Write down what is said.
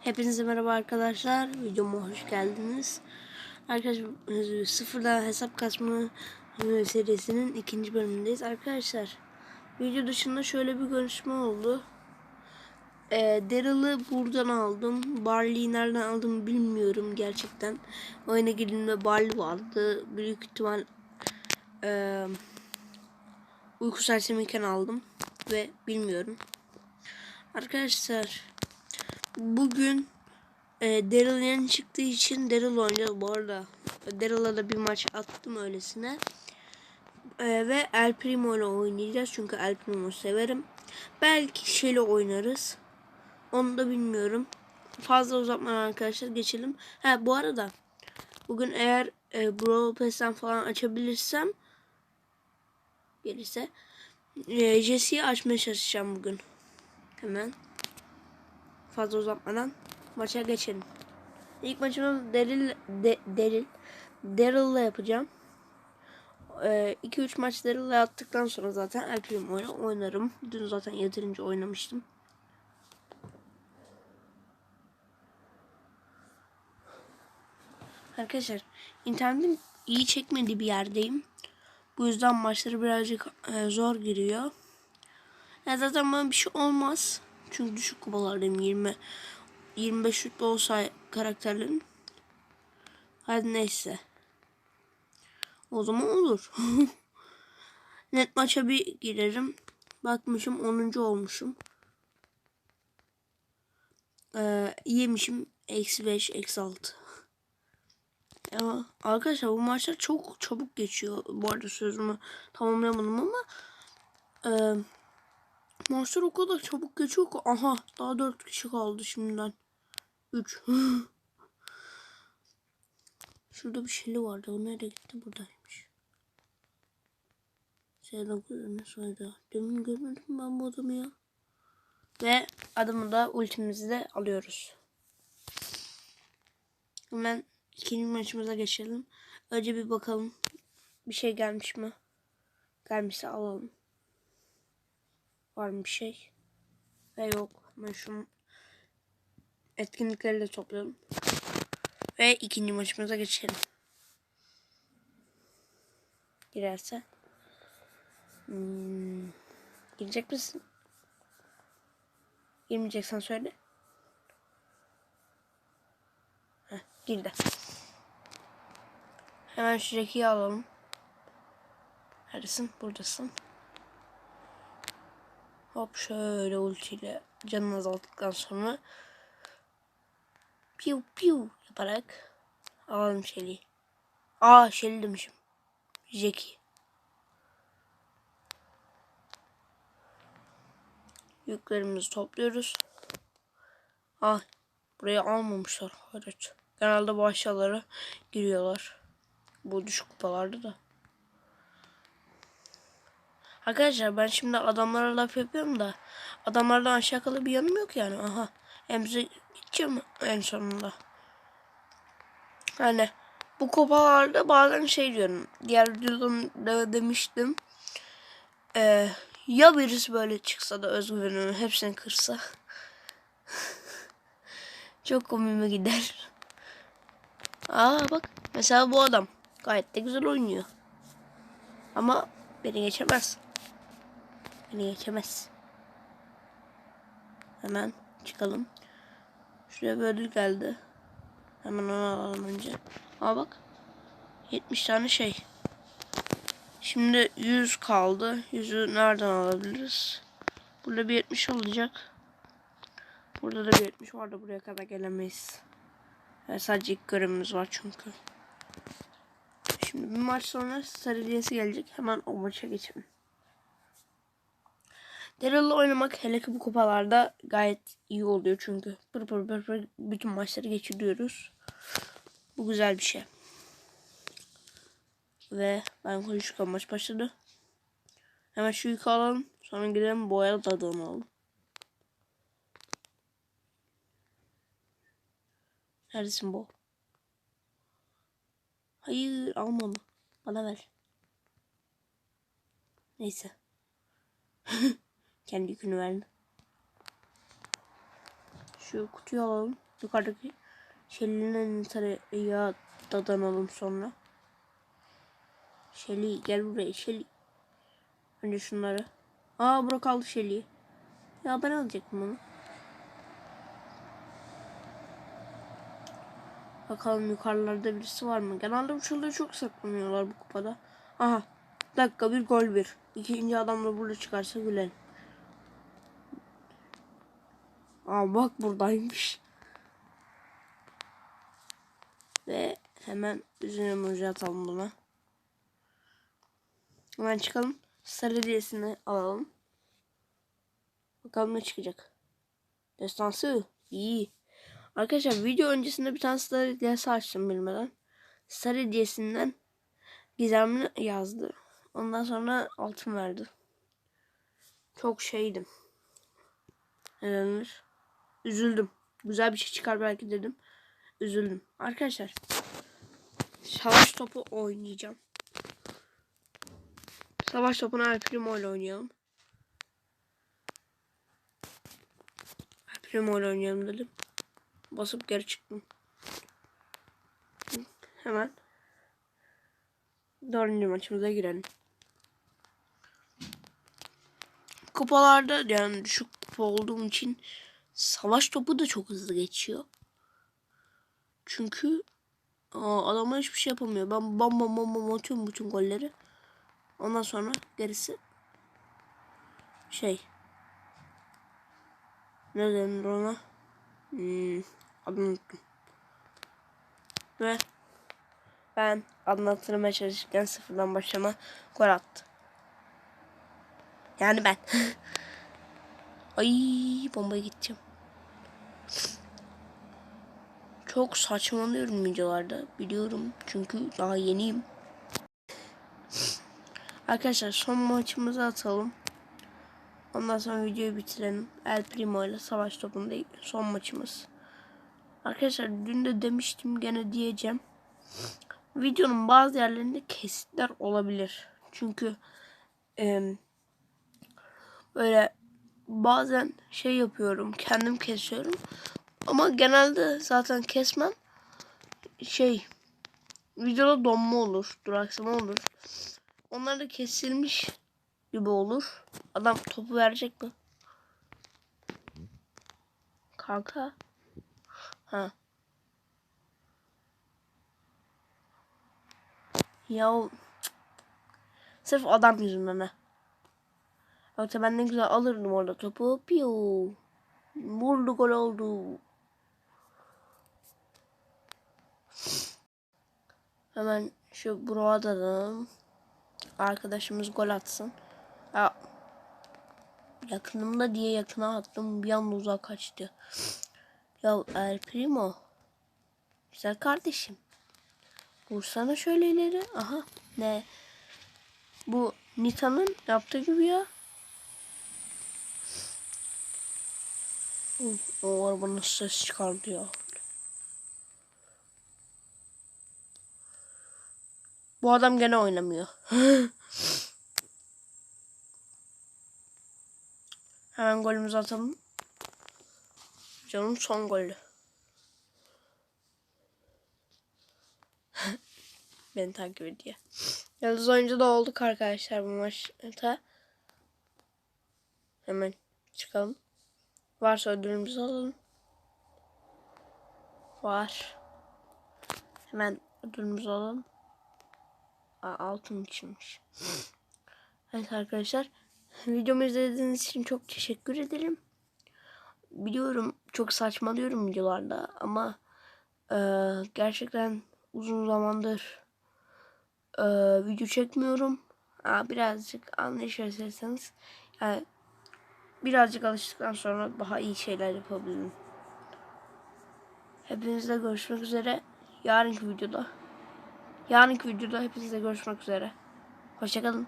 Hepinize merhaba arkadaşlar. Videoma hoş geldiniz. Arkadaşlar sıfırdan hesap kasma serisinin ikinci bölümündeyiz. Arkadaşlar video dışında şöyle bir görüşme oldu. E, Daryl'ı buradan aldım. Barley'i nereden aldım bilmiyorum gerçekten. Oyuna girdiğimde Barley vardı. Büyük ihtimal e, uyku sersemiyken aldım. Ve bilmiyorum. Arkadaşlar bugün e, Daryl yeni çıktığı için Daryl oynayacağız bu arada. Daryl'a da bir maç attım öylesine. E, ve El Primo ile oynayacağız çünkü El Primo'yu severim. Belki Shelly oynarız. Onu da bilmiyorum. Fazla uzatmadan arkadaşlar geçelim. Ha bu arada bugün eğer e, Brawl Pass'ten falan açabilirsem gelirse e, Jesse'yi açmaya çalışacağım bugün. Hemen fazla uzatmadan maça geçelim. İlk maçımı Daryl de, Daryl Daryl'la yapacağım. 2-3 ee, maç Daryl'la yaptıktan sonra zaten El Primo oyunu oynarım. Dün zaten yeterince oynamıştım. Arkadaşlar internetim iyi çekmediği bir yerdeyim. Bu yüzden maçları birazcık e, zor giriyor. Ya zaten bana bir şey olmaz. Çünkü düşük kupalardayım 20 25 rütbe olsa karakterlerin. Hadi neyse. O zaman olur. Net maça bir girerim. Bakmışım 10. olmuşum. Ee, yemişim eksi 5 eksi 6. Ya arkadaşlar bu maçlar çok çabuk geçiyor. Bu arada sözümü tamamlayamadım ama e, maçlar o kadar çabuk geçiyor ki aha daha 4 kişi kaldı şimdiden. 3 Şurada bir şeyli vardı. O nereye gitti? Buradaymış. Selam ne soydu. Demin görmedim ben bu adamı ya. Ve adamı da ultimizi de alıyoruz. Hemen ikinci maçımıza geçelim. Önce bir bakalım. Bir şey gelmiş mi? Gelmişse alalım. Var mı bir şey? Ve yok. Ben şunu etkinlikleri de toplayalım. Ve ikinci maçımıza geçelim. Girerse. Hmm. Girecek misin? Girmeyeceksen söyle. Heh, girdi. Hemen şu alalım. Neredesin? Buradasın. Hop şöyle ultiyle canını azalttıktan sonra piu piu yaparak alalım Shelly. Aa Shelly demişim. Jackie. Yüklerimizi topluyoruz. Ah buraya almamışlar. Evet. Genelde bu aşağılara giriyorlar. Bu düşük kupalarda da. Arkadaşlar ben şimdi adamlara laf yapıyorum da adamlardan aşağı bir yanım yok yani. Aha. Emre gideceğim en sonunda. Hani bu kupalarda bazen şey diyorum. Diğer videoda demiştim. Ee, ya birisi böyle çıksa da özgüvenimi hepsini kırsa. Çok komime gider. Aa bak mesela bu adam gayet de güzel oynuyor. Ama beni geçemez. Beni geçemez. Hemen çıkalım. Şuraya bir ödül geldi. Hemen onu alalım önce. Aa bak. 70 tane şey. Şimdi 100 kaldı. 100'ü nereden alabiliriz? Burada bir 70 olacak. Burada da bir 70 var da buraya kadar gelemeyiz. Yani sadece ilk görevimiz var çünkü. Şimdi bir maç sonra sarı gelecek. Hemen o maça geçelim. Daryl'la oynamak hele ki bu kupalarda gayet iyi oluyor çünkü pır pır pır pır bütün maçları geçiriyoruz. Bu güzel bir şey. Ve ben konuşurken maç başladı. Hemen şu yükü alalım. Sonra gidelim boyalı tadını alalım. Neredesin bu? Hayır almadı. Bana ver. Neyse. Kendi yükünü verdi. Şu kutuyu alalım. yukarıdaki Şeli'nin ya dadanalım sonra. Şeli gel buraya Şeli. Önce şunları. Aa bura kaldı Şeli. Ya ben alacaktım onu. Bakalım yukarılarda birisi var mı? Genelde şurada çok saklanıyorlar bu kupada. Aha. Dakika bir gol bir. İkinci adam da burada çıkarsa gülelim. Aa bak buradaymış. Ve hemen üzerine emoji atalım buna. Hemen çıkalım. Sarı hediyesini alalım. Bakalım ne çıkacak. Destansı. iyi. Arkadaşlar video öncesinde bir tane star hediyesi açtım bilmeden. Star hediyesinden gizemli yazdı. Ondan sonra altın verdi. Çok şeydim. Ne denir? Üzüldüm. Güzel bir şey çıkar belki dedim. Üzüldüm. Arkadaşlar. Savaş topu oynayacağım. Savaş topunu El ile oynayalım. El ile oynayalım dedim. Basıp geri çıktım. Hemen dördüncü maçımıza girelim. Kupalarda yani düşük kupa olduğum için savaş topu da çok hızlı geçiyor. Çünkü aa, adamlar hiçbir şey yapamıyor. Ben bam bam bam bam atıyorum bütün golleri. Ondan sonra gerisi şey ne denir ona? Hmm, adını unuttum. Ve ben anlatırmaya çalışırken sıfırdan başlama gol attı. Yani ben. Ay bombaya gideceğim. Çok saçmalıyorum videolarda. Biliyorum çünkü daha yeniyim. Arkadaşlar son maçımızı atalım. Ondan sonra videoyu bitirelim. El Primo ile savaş topunda son maçımız. Arkadaşlar dün de demiştim gene diyeceğim. Videonun bazı yerlerinde kesitler olabilir. Çünkü e, böyle bazen şey yapıyorum. Kendim kesiyorum. Ama genelde zaten kesmem. Şey videoda donma olur. Duraksama olur. Onlar da kesilmiş gibi olur. Adam topu verecek mi? Kanka. Ha. Ya Sırf adam yüzünden ha. Yoksa ben ne güzel alırdım orada topu. Piyo. Vurdu gol oldu. Hemen şu buraya da arkadaşımız gol atsın. Ya, yakınımda diye yakına attım. Bir anda uzak kaçtı. Ya El Primo. Güzel kardeşim. Vursana şöyle ileri. Aha. Ne? Bu Nita'nın yaptığı gibi ya. O araba nasıl ses çıkardı ya. Bu adam gene oynamıyor. Hemen golümüzü atalım. Canım son golü. Beni takip ediyor. Yıldız oyuncu da olduk arkadaşlar bu maçta. Hemen çıkalım. Varsa ödülümüzü alalım. Var. Hemen ödülümüzü alalım. Altın içinmiş. evet arkadaşlar. Videomu izlediğiniz için çok teşekkür ederim. Biliyorum çok saçmalıyorum videolarda ama e, gerçekten uzun zamandır e, video çekmiyorum. Aa, birazcık anlayış gösterirseniz yani birazcık alıştıktan sonra daha iyi şeyler yapabilirim. Hepinizle görüşmek üzere. Yarınki videoda. Yarınki videoda hepinizle görüşmek üzere. Hoşçakalın.